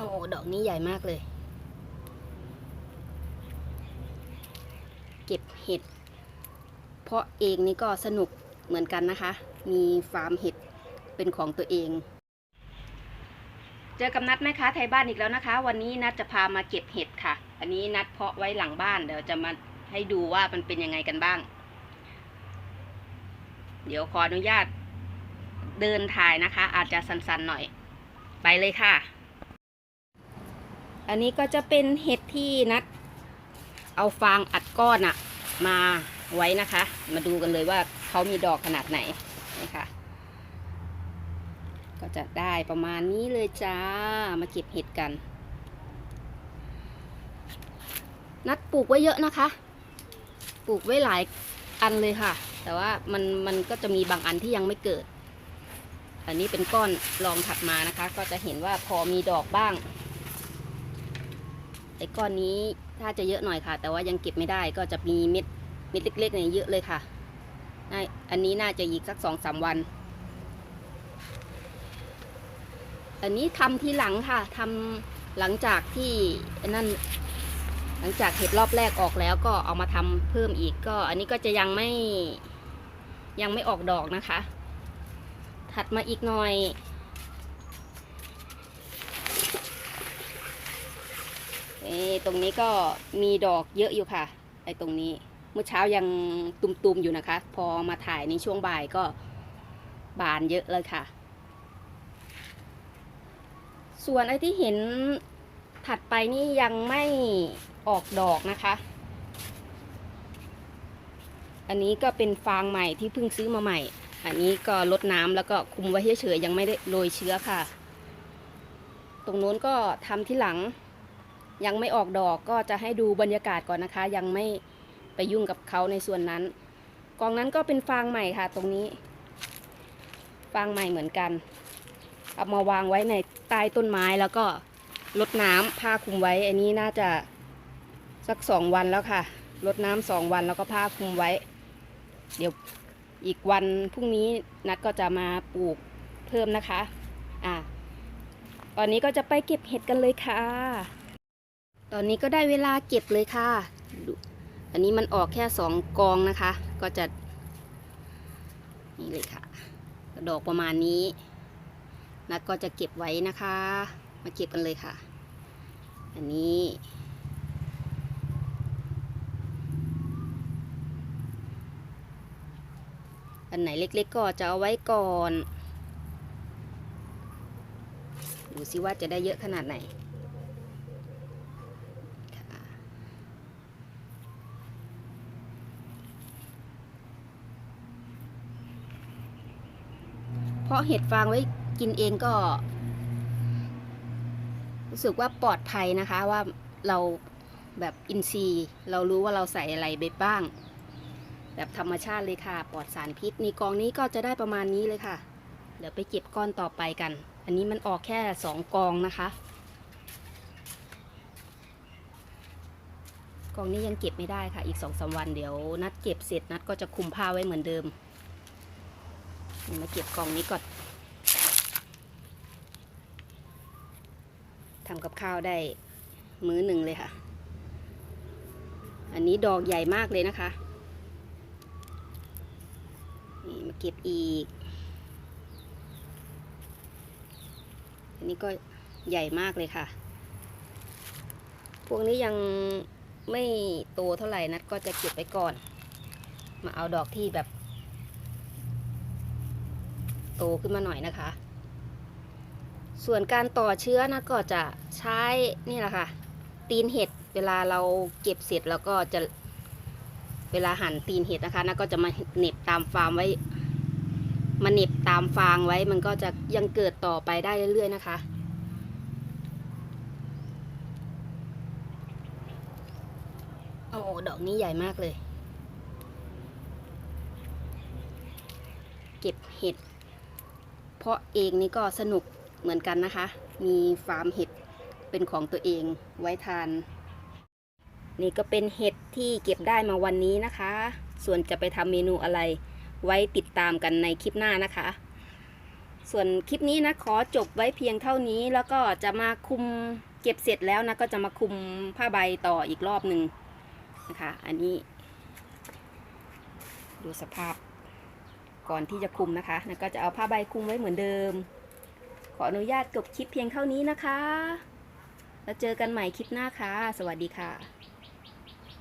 โอ้ดอกนี้ใหญ่มากเลย เก็บเห็ด เพราะเองนี่ก็สนุกเหมือนกันนะคะ มีฟาร์มเห็ดเป็นของตัวเอง เจอกับนัดแม่ค้าไทยบ้านอีกแล้วนะคะ วันนี้นัดจะพามาเก็บเห็ดค่ะ อันนี้นัดเพาะไว้หลังบ้านเดี๋ยวจะมาให้ดูว่ามันเป็นยังไงกันบ้าง เดี๋ยวขออนุญาตเดินถ่ายนะคะ อาจจะสั้นๆหน่อย ไปเลยค่ะ อันนี้ก็จะเป็นเห็ดที่นัด เอาฟางอัดก้อนอะมาไว้นะคะ มาดูกันเลยว่าเขามีดอกขนาดไหนนี่ค่ะ ก็จะได้ประมาณนี้เลยจ้า มาเก็บเห็ดกัน นัดปลูกไว้เยอะนะคะ ปลูกไว้หลายอันเลยค่ะ แต่ว่ามันมันก็จะมีบางอันที่ยังไม่เกิด อันนี้เป็นก้อนรองถัดมานะคะ ก็จะเห็นว่าพอมีดอกบ้าง ไอ้ก้อนนี้ถ้าจะเยอะหน่อยค่ะ แต่ว่ายังเก็บไม่ได้ก็จะมีเม็ดเม็ดเล็กๆเนี่ยเยอะเลยค่ะน่อันนี้น่าจะอีกสักสองสามวัน อันนี้ทำทีหลังค่ะทำหลังจากที่นั่นหลังจากเห็ดรอบแรกออกแล้วก็เอามาทำเพิ่มอีกก็ อันนี้ก็จะยังไม่ยังไม่ออกดอกนะคะ ถัดมาอีกหน่อย เอ้ ตรงนี้ก็มีดอกเยอะอยู่ค่ะไอ้ตรงนี้เมื่อเช้ายังตุมๆอยู่นะคะ พอมาถ่ายในช่วงบ่ายก็บานเยอะเลยค่ะ ส่วนไอ้ที่เห็นถัดไปนี่ยังไม่ออกดอกนะคะ อันนี้ก็เป็นฟางใหม่ที่เพิ่งซื้อมาใหม่ อันนี้ก็ลดน้ำแล้วก็คุมไว้เฉยๆยังไม่ได้โรยเชื้อค่ะ ตรงโน้นก็ทำที่หลัง ยังไม่ออกดอกก็จะให้ดูบรรยากาศก่อนนะคะ ยังไม่ไปยุ่งกับเขาในส่วนนั้น กองนั้นก็เป็นฟางใหม่ค่ะ ตรงนี้ ฟางใหม่เหมือนกัน เอามาวางไว้ในใต้ต้นไม้แล้วก็ลดน้ำผ้าคลุมไว้ อันนี้น่าจะสักสองวันแล้วค่ะลดน้ำสองวันแล้วก็ผ้าคลุมไว้ เดี๋ยวอีกวันพรุ่งนี้นัดก็จะมาปลูกเพิ่มนะคะ อะ ตอนนี้ก็จะไปเก็บเห็ดกันเลยค่ะ ตอนนี้ก็ได้เวลาเก็บเลยค่ะ อันนี้มันออกแค่สองกองนะคะ ก็จะ นี่เลยค่ะ ดอกประมาณนี้นัดก็จะเก็บไว้นะคะ มาเก็บกันเลยค่ะ อันนี้ อันไหนเล็กๆก็จะเอาไว้ก่อน ดูซิว่าจะได้เยอะขนาดไหน เพราะเห็ดฟางไว้กินเองก็ รู้สึกว่าปลอดภัยนะคะว่าเราแบบอินทรีย์ เรารู้ว่าเราใส่อะไรไปบ้าง แบบธรรมชาติเลยค่ะ ปลอดสารพิษในกองนี้ก็จะได้ประมาณนี้เลยค่ะ เดี๋ยวไปเก็บก้อนต่อไปกัน อันนี้มันออกแค่สองกองนะคะ กองนี้ยังเก็บไม่ได้ค่ะ อีกสองสาวันเดี๋ยวนัดเก็บเสร็จนัดก็จะคุมผ้าไว้เหมือนเดิม มาเก็บกองนี้ก่อนทำกับข้าวได้มื้อหนึ่งเลยค่ะ อันนี้ดอกใหญ่มากเลยนะคะ นี่มาเก็บอีก อันนี้ก็ใหญ่มากเลยค่ะ พวกนี้ยังไม่โตเท่าไหร่นัดก็จะเก็บไปก่อน มาเอาดอกที่แบบ โตขึ้นมาหน่อยนะคะ ส่วนการต่อเชื้อนะก็จะใช้นี่แหละค่ะ ตีนเห็ดเวลาเราเก็บเสร็จแล้วก็จะเวลาหั่นตีนเห็ดนะคะนะก็จะมาเน็บตามฟาร์มไว้ มาเน็บตามฟางไว้ มันก็จะยังเกิดต่อไปได้เรื่อยๆนะคะโอ้ดอกนี้ใหญ่มากเลย เก็บเห็ด เพราะเองนี่ก็สนุกเหมือนกันนะคะ มีฟาร์มเห็ดเป็นของตัวเองไว้ทาน นี่ก็เป็นเห็ดที่เก็บได้มาวันนี้นะคะ ส่วนจะไปทำเมนูอะไร ไว้ติดตามกันในคลิปหน้านะคะ ส่วนคลิปนี้นะขอจบไว้เพียงเท่านี้แล้วก็จะมาคุมเก็บเสร็จแล้วนะก็จะมาคุมผ้าใบต่ออีกรอบหนึ่งนะคะ อันนี้ ดูสภาพ ก่อนที่จะคุมนะคะ แล้วก็จะเอาผ้าใบคุมไว้เหมือนเดิม ขออนุญาตจบคลิปเพียงเท่านี้นะคะ แล้วเจอกันใหม่คลิปหน้าค่ะ สวัสดีค่ะ